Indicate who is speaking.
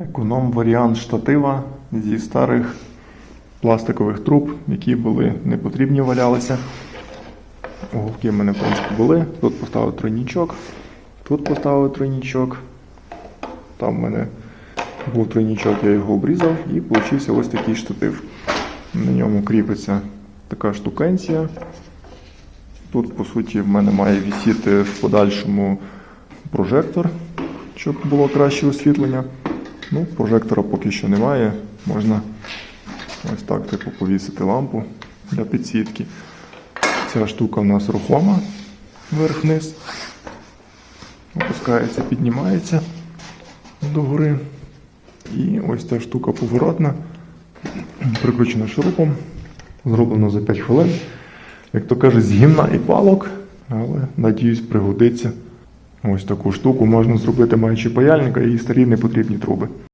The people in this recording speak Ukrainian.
Speaker 1: Економ варіант штатива зі старих пластикових труб, які були не потрібні, валялися. Уголки в мене, в принципі, були. Тут поставив тройнічок, тут поставив тройнічок. Там в мене був тройнічок, я його обрізав і получився ось такий штатив. На ньому кріпиться така штукенція. Тут, по суті, в мене має висіти в подальшому прожектор, щоб було краще освітлення. Ну, прожектора поки що немає. Можна ось так типу повісити лампу для підсвітки. Ця штука у нас рухома вверх-вниз. Опускається, піднімається догори. І ось ця штука поворотна, прикручена шурупом. Зроблено за 5 хвилин. Як то кажуть, з гімна і палок, але надіюсь, пригодиться. Ось таку штуку можна зробити маючи паяльника і старі непотрібні труби.